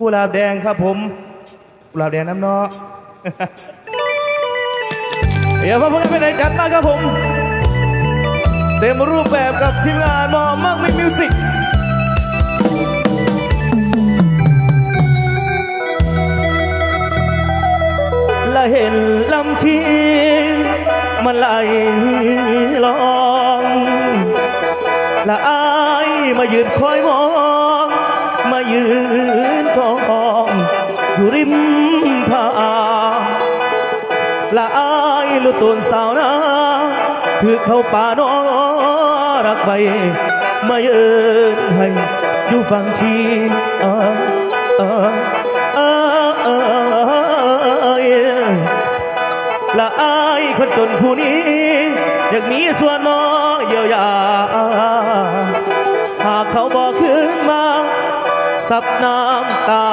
กุหลาบแดงครับผมกุหลาบแดงน้ำเนาะเดี๋ยวพ่อพ่อไปไหนจัดมาครับผม เต็มรูปแบบกับทีมงานมอมักมิมิวสิกและเห็นลำชีมันไหลลองและอายมายืนคอยมอง มายืน จองอยู่ริมทางละอายลุตูนสาวนาถือเข้าป่าน้อรักไปมาเยินให้อยู่ฝั่งชีออเออเออเออละอายคนจนผู้นี้อยากมีส่วนน้อเยียวยาหากเขาบอก สับน้ำตา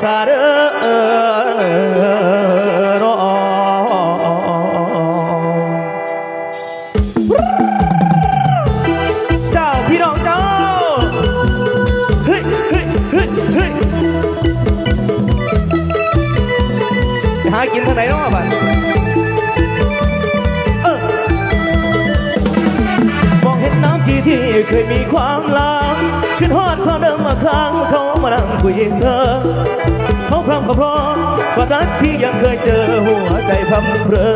สาเรอรอเจ้าพี่น้องเจ้าเฮ้ยเฮ้ยเฮ้ยเฮ้ยจะหากินทางไหนเนาะบัด เคยมีความลับขึ้นฮอดความเดิมมาครั้งเขามานั่งคุยเธอ เขาพร้อมเขาพร้อมกว่ารักที่ยังเคยเจอหัวใจพัมเพลอ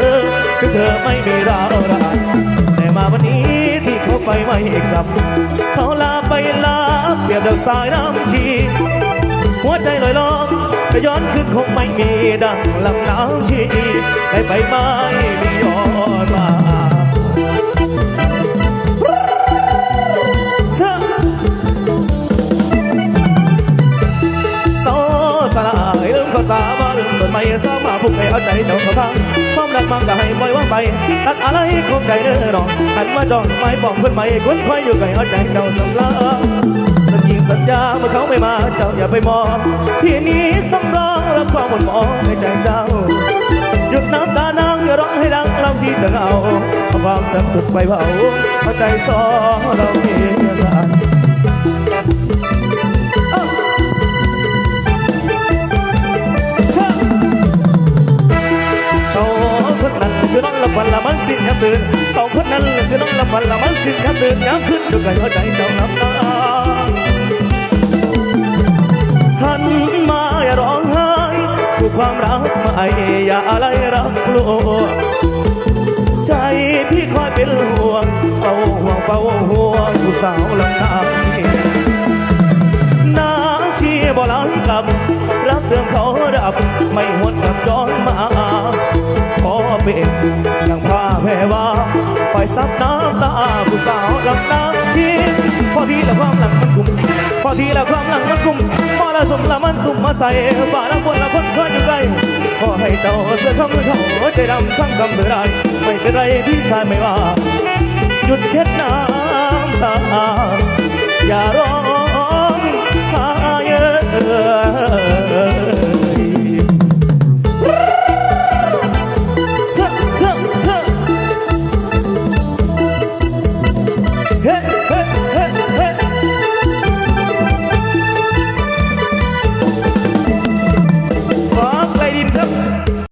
คือเธอไม่มีราวรานแต่มาวันนี้ที่เขาไปไม่กลับ เขาลาไปลาเปรียบดังสายน้ำชีหัวใจลอยลองจะย้อนขึ้นคงไม่มีดังลำน้ำชีได้ไปไม่มีย้อนมา สามาลืมต้นไม้สามาพุ่งให้เอาใจเจ้าเขาพังความรักมันก็ให้ปล่อยว่างไปตัดอะไรคงใจเด้อน้อหันมาจ้องไม้ปองเพื่อนใหม่คนคอยอยู่ไกลเอาใจเจ้าสำลักสัญญิงสัญญาเมื่อเขาไม่มาเจ้าอย่าไปมองที่นี้สำรองรับความหมดหมองให้ใจเจ้าหยุดน้ำตานางอย่าร้องให้ดังเราที่จะเอาเอาความสัมผัสไปเผาเอาใจสองเราเพียงกัน ละมันสิ้นยามตื่นเขาคนนั้นคือน้องละพันละมันสิ้นยามตื่นยามขึ้นดูไกลเอใจเจ้าน้ำตาหันมาอย่าร้องไห้สู่ความรักใหม่อย่าอะไรรักกลัวใจพี่คอยเป็นห่วงเฝ้าห่วงเฝ้าห่วงผู้สาวลำน้ำน้ำชีบ่หลังกับรักเดิมเขาดับไม่หวนกลับย้อนมา เป็นอย่างผ้าแพรว่าปล่อยซับน้ำตาผู้สาวลำน้ำชีพอทีละความหลังมันกุมพอทีละความหลังมันกุมมอละสมละมันตุ่มมาใส่บ่าละคนละคนคอยอยู่ไกลขอให้เจ้าเสื้อคำเขาใจดำช่างคำเบื่อได้ไม่เป็นไรพี่ชายไม่ว่า หยุดเช็ดน้ำตาอย่าร้อง